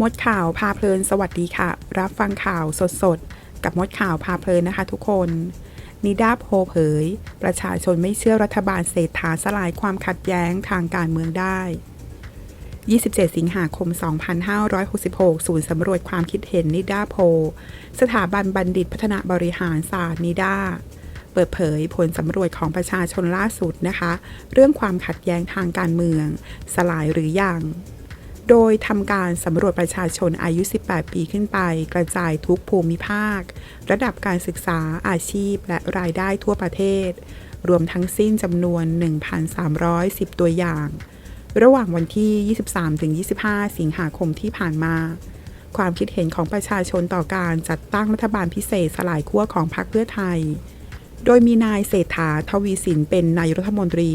มดข่าวพาเพลินสวัสดีค่ะ รับฟังข่าวสดๆ กับมดข่าวพาเพลินนะคะทุกคนนิดาโพเผย ประชาชนไม่เชื่อรัฐบาลเศรษฐาสลายความขัดแย้งทางการเมืองได้ 27 สิงหาคม 2566 ศูนย์สำรวจความคิดเห็นนิดาโพ สถาบันบัณฑิตพัฒนาบริหารศาสตร์นิดาเปิดเผยผลสำรวจของประชาชนล่าสุดนะคะ เรื่องความขัดแย้งทางการเมือง สลายหรือยัง โดยทำการสำรวจประชาชนอายุ 18 ปีขึ้นไป กระจายทุกภูมิภาค ระดับการศึกษาอาชีพและรายได้ทั่วประเทศ รวมทั้งสิ้นจำนวน 1,310 ตัวอย่าง ระหว่างวันที่ 23-25 สิงหาคมที่ผ่านมา ความคิดเห็นของประชาชนต่อการจัดตั้งรัฐบาลพิเศษสลายขั้วของพรรคเพื่อไทย โดยมีนายเศรษฐาทวีสินเป็นนายรัฐมนตรี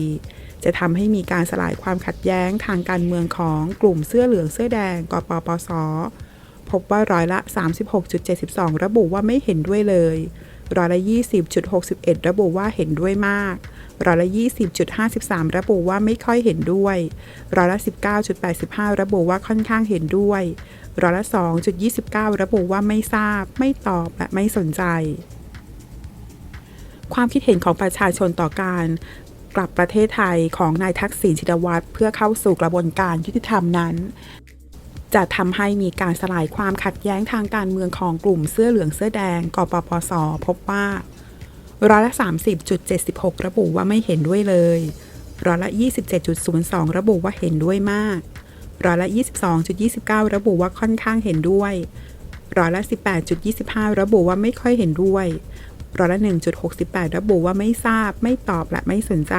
จะทำให้มีการสลายความขัดแย้งทางการเมืองของกลุ่มเสื้อเหลืองเสื้อแดงกปปส พบว่าร้อยละ 36.72 ระบุว่าไม่เห็นด้วยเลยร้อยละ20.61 ระบุว่าเห็นด้วยมากร้อยละ20.53 ระบุว่าไม่ค่อยเห็นด้วยร้อยละ19.85 ระบุว่าค่อนข้างเห็นด้วยร้อยละ2.29 ระบุว่าไม่ทราบ ไม่ตอบและไม่สนใจ ความคิดเห็นของประชาชนต่อการ กลับประเทศไทยของนายทักษิณชินวัตรเพื่อเข้าสู่กระบวนการยุติธรรมนั้น จะทำให้มีการสลายความขัดแย้งทางการเมืองของกลุ่มเสื้อเหลืองเสื้อแดงกปปส พบว่าร้อยละ 30.76 ระบุว่าไม่เห็นด้วยเลยร้อยละ 27.02 ระบุว่าเห็นด้วยมากร้อยละ 22.29 ระบุว่าค่อนข้างเห็นด้วยร้อยละ 18.25 ระบุว่าไม่ค่อยเห็นด้วย ร้อยละ 1.68 ระบุว่าไม่ทราบ ไม่ตอบและไม่สนใจ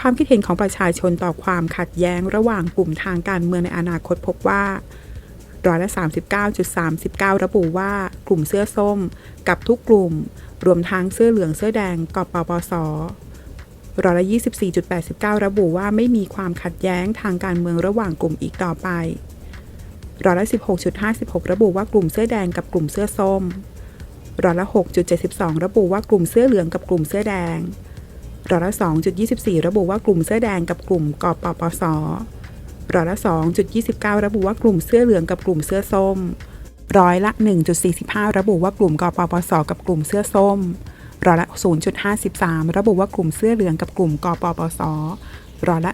ความคิดเห็นของประชาชนต่อความขัดแย้งระหว่างกลุ่มทางการเมืองในอนาคตพบว่าร้อยละ 39.39 ระบุว่ากลุ่มเสื้อส้ม กับทุกกลุ่ม รวมทั้งเสื้อเหลืองเสื้อแดงกปปสร้อยละ 24.89 ระบุว่าไม่มีความขัดแย้งทางการเมืองระหว่างกลุ่มอีกต่อไปร้อยละ 16.56 ระบุว่ากลุ่มเสื้อแดงกับกลุ่มเสื้อส้ม ร้อยละ 6.72 ระบุว่ากลุ่มเสื้อเหลืองกับกลุ่มเสื้อแดงร้อยละ 2.24 ระบุว่ากลุ่มเสื้อแดงกับกลุ่มกปปสร้อยละ 2.29 ระบุว่ากลุ่มเสื้อเหลืองกับกลุ่มเสื้อส้ม ร้อยละ 1.45 ระบุว่ากลุ่มกปปส กับกลุ่มเสื้อส้ม ร้อยละ 0.53 ระบุว่ากลุ่มเสื้อเหลืองกับกลุ่มกปปส ร้อยละ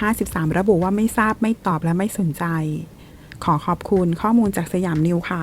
10.53 ระบุว่าไม่ทราบไม่ตอบและไม่สนใจ ขอขอบคุณข้อมูลจากสยามนิวค่ะ